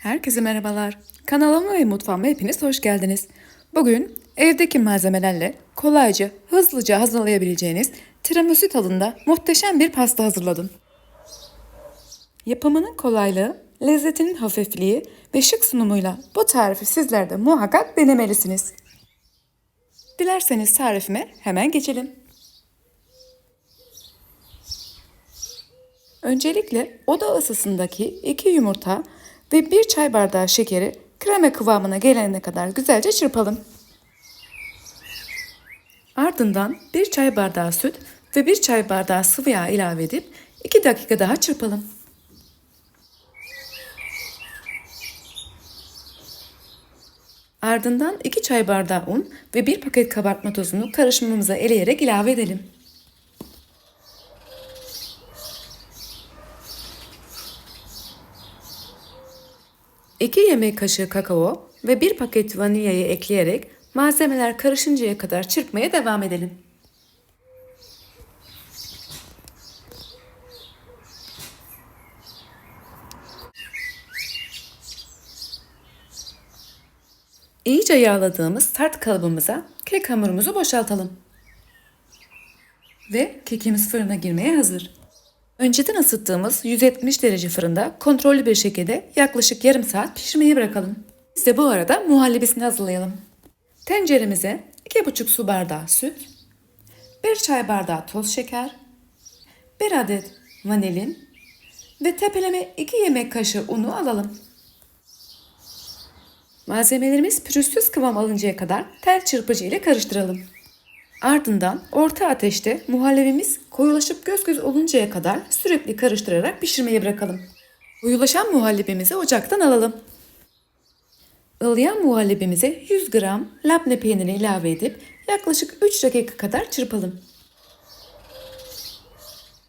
Herkese merhabalar. Kanalıma ve mutfağıma hepiniz hoş geldiniz. Bugün evdeki malzemelerle kolayca, hızlıca hazırlayabileceğiniz tiramisu tadında muhteşem bir pasta hazırladım. Yapımının kolaylığı, lezzetinin hafifliği ve şık sunumuyla bu tarifi sizler de muhakkak denemelisiniz. Dilerseniz tarifime hemen geçelim. Öncelikle oda ısısındaki 2 yumurta ve 1 çay bardağı şekeri krema kıvamına gelene kadar güzelce çırpalım. Ardından 1 çay bardağı süt ve 1 çay bardağı sıvı yağ ilave edip 2 dakika daha çırpalım. Ardından 2 çay bardağı un ve 1 paket kabartma tozunu karışımımıza eleyerek ilave edelim. 2 yemek kaşığı kakao ve 1 paket vanilyayı ekleyerek malzemeler karışıncaya kadar çırpmaya devam edelim. İyice yağladığımız sert kalıbımıza kek hamurumuzu boşaltalım. Ve kekimiz fırına girmeye hazır. Önceden ısıttığımız 170 derece fırında kontrollü bir şekilde yaklaşık yarım saat pişirmeye bırakalım. Biz de bu arada muhallebisini hazırlayalım. Tenceremize 2,5 su bardağı süt, 1 çay bardağı toz şeker, 1 adet vanilin ve tepeleme 2 yemek kaşığı unu alalım. Malzemelerimiz pürüzsüz kıvam alıncaya kadar tel çırpıcı ile karıştıralım. Ardından orta ateşte muhallebimiz koyulaşıp göz göz oluncaya kadar sürekli karıştırarak pişirmeye bırakalım. Koyulaşan muhallebimizi ocaktan alalım. Ilıyan muhallebimize 100 gram labne peyniri ilave edip yaklaşık 3 dakika kadar çırpalım.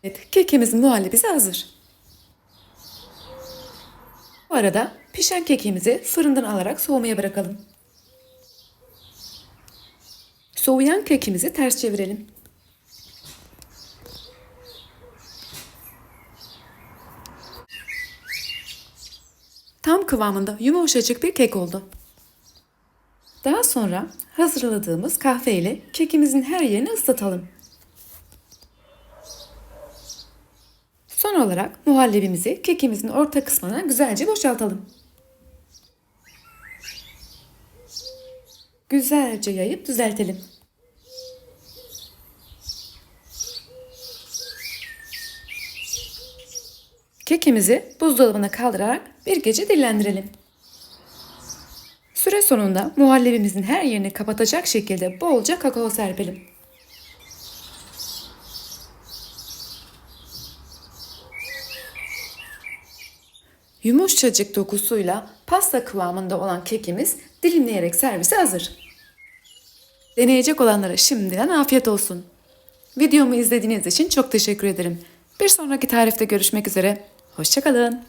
Evet, kekimizin muhallebisi hazır. Bu arada pişen kekimizi fırından alarak soğumaya bırakalım. Soğuyan kekimizi ters çevirelim. Tam kıvamında yumuşacık bir kek oldu. Daha sonra hazırladığımız kahve ile kekimizin her yerini ıslatalım. Son olarak muhallebimizi kekimizin orta kısmına güzelce boşaltalım. Güzelce yayıp düzeltelim. Kekimizi buzdolabına kaldırarak bir gece dinlendirelim. Süre sonunda muhallebimizin her yerini kapatacak şekilde bolca kakao serpelim. Yumuşacık dokusuyla pasta kıvamında olan kekimiz dilimleyerek servise hazır. Deneyecek olanlara şimdiden afiyet olsun. Videomu izlediğiniz için çok teşekkür ederim. Bir sonraki tarifte görüşmek üzere. Hoşçakalın.